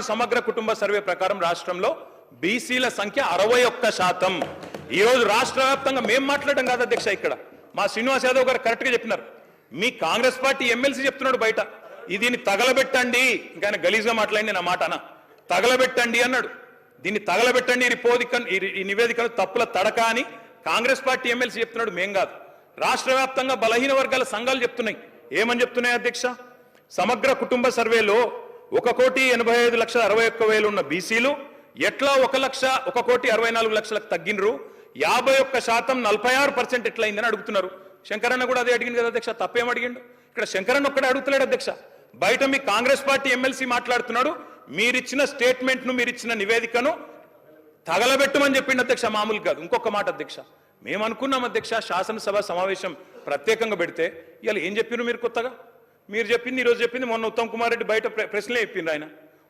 సమగ్ర కుటుంబ సర్వే ప్రకారం రాష్ట్రంలో బీసీల సంఖ్య అరవై ఒక్క శాతం. ఈరోజు రాష్ట్ర వ్యాప్తంగా మేము మాట్లాడడం కాదు అధ్యక్ష ఇక్కడ. మా శ్రీనివాస్ యాదవ్ గారు కరెక్ట్గా చెప్పినారు. మీ కాంగ్రెస్ పార్టీ ఎమ్మెల్సీ చెప్తున్నాడు బయట. దీన్ని తగలబెట్టండి. ఇంకా ఆయన గలీజ్గా మాట్లాడింది నా మాట అన. తగలబెట్టండి అన్నాడు. దీన్ని తగలబెట్టండి ఈ రిపోదిక ఈ- ఈ నివేదికను తప్పుల తడక అని కాంగ్రెస్ పార్టీ ఎమ్మెల్సీ చెప్తున్నాడు మేం కాదు. రాష్ట్ర వ్యాప్తంగా బలహీన వర్గాల సంఘాలు చెప్తున్నాయి. ఏమని చెప్తున్నాయి అధ్యక్ష? సమగ్ర కుటుంబ సర్వేలో ఒక కోటి ఎనభై ఐదు లక్షల అరవై ఒక్క వేలు ఉన్న బీసీలు ఎట్లా ఒక లక్ష ఒక కోటి అరవై నాలుగు లక్షలకు తగ్గినరు? యాభై ఒక్క శాతం నలభై ఆరు పర్సెంట్ ఎట్లయిందని అడుగుతున్నారు. శంకరన్న కూడా అదే అడిగింది కదా అధ్యక్ష తప్పేం అడిగిండు? ఇక్కడ శంకరన్న ఒక్కడే అడుగుతలేడు అధ్యక్ష. బయట మీ కాంగ్రెస్ పార్టీ ఎమ్మెల్సీ మాట్లాడుతున్నాడు మీరిచ్చిన స్టేట్మెంట్ను మీరిచ్చిన నివేదికను తగలబెట్టమని చెప్పిండు అధ్యక్ష మామూలు కాదు. ఇంకొక మాట అధ్యక్ష మేము అనుకున్నాం అధ్యక్ష శాసనసభ సమావేశం ప్రత్యేకంగా పెడితే ఇవాళ ఏం చెప్పినారు మీరు కొత్తగా? మీరు చెప్పింది ఈరోజు చెప్పింది మొన్న ఉత్తమ్ కుమార్ రెడ్డి బయట ప్రశ్నలే చెప్పింది ఆయన.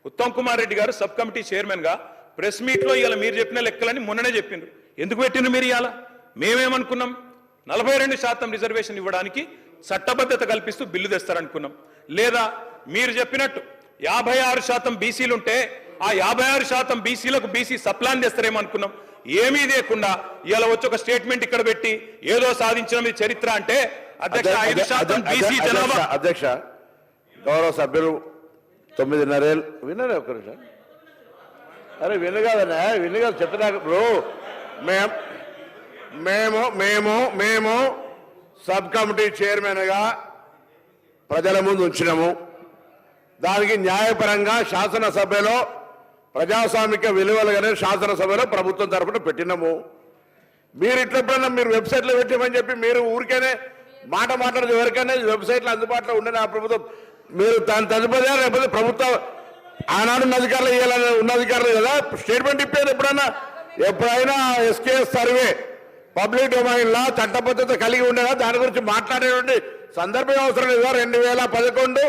ఉత్తమ్ కుమార్ రెడ్డి గారు సబ్ కమిటీ చైర్మన్గా ప్రెస్ మీట్లో ఇవాళ మీరు చెప్పిన లెక్కలని మొన్ననే చెప్పిండ్రు. ఎందుకు పెట్టిండ్రు మీరు ఇవాళ మేమేమనుకున్నాం? నలభై రెండు శాతం రిజర్వేషన్ ఇవ్వడానికి చట్టబద్ధత కల్పిస్తూ బిల్లు తెస్తారనుకున్నాం. లేదా మీరు చెప్పినట్టు యాభై ఆరు శాతం బీసీలుంటే ఆ యాభై ఆరు శాతం బీసీలకు బీసీ సప్లాన్ చేస్తారేమో అనుకున్నాం. ఏమీ లేకుండా ఇలా వచ్చి ఒక స్టేట్మెంట్ ఇక్కడ పెట్టి ఏదో సాధించిన చరిత్ర అంటే అధ్యక్ష గౌరవ సభ్యులు తొమ్మిదిన్నరేళ్ళు విన్నారే ఒక్క నిమిషం. అరే విను కాదన్నా విను కాదు చెప్పినాక ఇప్పుడు మేం మేము మేము మేము సబ్ కమిటీ చైర్మన్గా ప్రజల ముందు ఉంచినాము. దానికి న్యాయపరంగా శాసనసభలో ప్రజాస్వామిక విలువలుగానే శాసనసభలో ప్రభుత్వం తరపున పెట్టినాము. మీరు ఇట్లప్పుడన్నా మీరు వెబ్సైట్లో పెట్టమని చెప్పి మీరు ఊరికేనే మాట మాట్లాడదు ఎవరికైనా వెబ్సైట్లో అందుబాటులో ఉండే ఆ ప్రభుత్వం. మీరు దాని తదుపరి లేకపోతే ప్రభుత్వం ఆనాడున్న అధికారులు ఇవ్వాలని ఉన్న అధికారులు కదా? స్టేట్మెంట్ ఇప్పేది ఎప్పుడన్నా? ఎప్పుడైనా SKS survey public domain law చట్టబద్ధత కలిగి ఉండేలా దాని గురించి మాట్లాడేటువంటి సందర్భం అవసరం లేదా? రెండు వేల పదకొండు